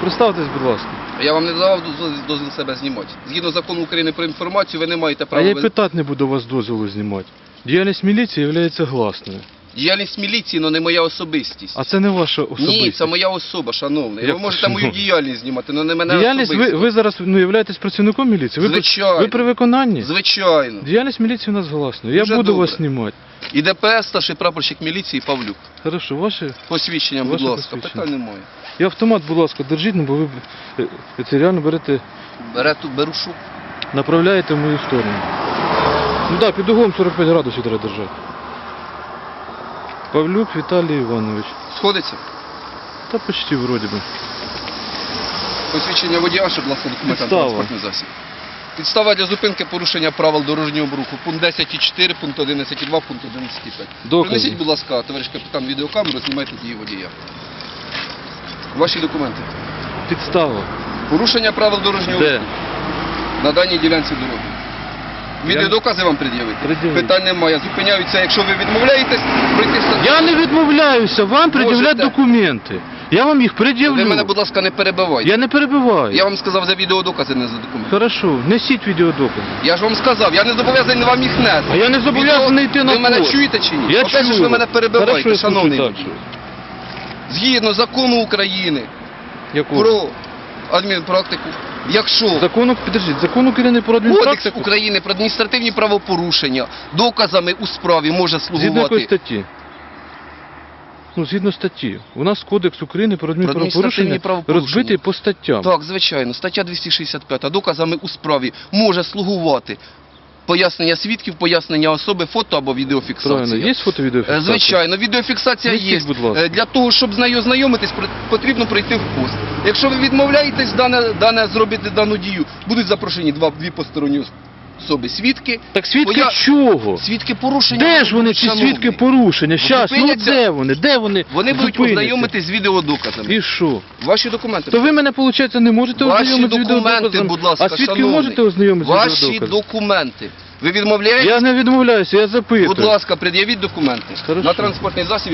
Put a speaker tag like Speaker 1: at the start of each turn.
Speaker 1: Представтесь, будь ласка.
Speaker 2: Я вам не давав дозвіл- дозвіл себе знімати. Згідно закону України про інформацію, ви не маєте
Speaker 1: А
Speaker 2: права.
Speaker 1: я й питати не буду вас дозволу знімати. Діяльність міліції є гласною.
Speaker 2: Діяльність міліції, але не моя особистість.
Speaker 1: А це не ваша особистість.
Speaker 2: Ні, це моя особа, шановний.
Speaker 1: Як
Speaker 2: Ви можете мою діяльність знімати, але не мене
Speaker 1: Діяльність, ви,
Speaker 2: особисто.
Speaker 1: ви зараз ну, являєтесь працівником міліції? Ви,
Speaker 2: Звичайно.
Speaker 1: ви при виконанні?
Speaker 2: Звичайно.
Speaker 1: Діяльність міліції у нас гласною. Я буду
Speaker 2: добре.
Speaker 1: вас знімати.
Speaker 2: І ДПС, старший прапорщик міліції Павлюк.
Speaker 1: Хорошо, ваше.
Speaker 2: Посвідчення, будь
Speaker 1: Ваше
Speaker 2: ласка,
Speaker 1: посвідчення.
Speaker 2: питань немає.
Speaker 1: І автомат, будь ласка, держіть, ну, бо ви е, це реально берете,
Speaker 2: Бере ту берушу.
Speaker 1: направляєте в мою сторону. Ну так, під углом 45 градусів треба держати. Павлюк Віталій Іванович.
Speaker 2: Сходиться?
Speaker 1: Та почти вроді би.
Speaker 2: Посвідчення водія, щоб, будь ласка, документи
Speaker 1: Підстава.
Speaker 2: транспортний засіб. Підстава для зупинки порушення правил дорожнього руху. Пункт 10.4, пункт 11.2, пункт 11.5.
Speaker 1: Докази.
Speaker 2: Принесіть, будь ласка, товариш капітан, відеокамеру, знімайте дії водія. Ваші документи.
Speaker 1: Підстава.
Speaker 2: Порушення правил дорожнього
Speaker 1: Де?
Speaker 2: руху на даній ділянці дороги. Відеодокази вам пред'явити?
Speaker 1: Пред'явіть.
Speaker 2: Питань немає. Зупиняються, якщо ви відмовляєтесь,
Speaker 1: Я не відмовляюся вам пред'являти
Speaker 2: Можете.
Speaker 1: документи. Я вам їх пред'явлю.
Speaker 2: Ви мене, будь ласка, не перебивайте.
Speaker 1: Я не перебиваю.
Speaker 2: Я вам сказав за відеодокази, не за документи.
Speaker 1: Хорошо, несіть відеодокази.
Speaker 2: Я ж вам сказав, я не зобов'язаний вам їх нести.
Speaker 1: А я не зобов'язаний йти на
Speaker 2: Ви мене
Speaker 1: пост.
Speaker 2: чуєте чи ні?
Speaker 1: Я
Speaker 2: же
Speaker 1: чую.
Speaker 2: ви мене перебиваєте,
Speaker 1: Хорошо, я
Speaker 2: шановний. Згідно закону України
Speaker 1: Якого?
Speaker 2: про адмінпрактику, якщо
Speaker 1: Закону, підождіть, закон України про
Speaker 2: Кодекс? України про адміністративні правопорушення доказами у справі може
Speaker 1: Згідно якої
Speaker 2: слугувати
Speaker 1: статті? Ну, згідно статті. У нас Кодекс України про
Speaker 2: адміністративні правопорушення.
Speaker 1: розбитий по статтям.
Speaker 2: Так, звичайно, стаття 265. Доказами у справі може слугувати пояснення свідків, пояснення особи, фото або відеофіксація.
Speaker 1: Правильно, є фото-відеофіксація?
Speaker 2: Е, Звичайно, відеофіксація є.
Speaker 1: будь ласка.
Speaker 2: Е, Для того, щоб з нею ознайомитись, потрібно прийти в пост. Якщо ви відмовляєтесь дане, дане зробити дану дію, будуть запрошені два дві посторонні особи свідки.
Speaker 1: Так свідки
Speaker 2: Бо я-
Speaker 1: чого?
Speaker 2: Свідки порушення.
Speaker 1: Де ж вони, ці
Speaker 2: шановний.
Speaker 1: свідки порушення? Щас, ну
Speaker 2: Зупиняться.
Speaker 1: де вони? Де вони?
Speaker 2: Вони будуть
Speaker 1: зупиняться?
Speaker 2: ознайомитись з відеодоказами.
Speaker 1: І що?
Speaker 2: Ваші документи.
Speaker 1: То ви мене, виходить, не можете
Speaker 2: Ваші
Speaker 1: ознайомити з
Speaker 2: документи,
Speaker 1: відеодоказом?
Speaker 2: будь ласка,
Speaker 1: А свідків
Speaker 2: шановний.
Speaker 1: можете ознайомити з
Speaker 2: Ваші
Speaker 1: відеодоказом?
Speaker 2: документи. Ви відмовляєтесь?
Speaker 1: Я не відмовляюся, я запитую.
Speaker 2: Будь ласка, пред'явіть документи
Speaker 1: Хорошо.
Speaker 2: на транспортний засіб.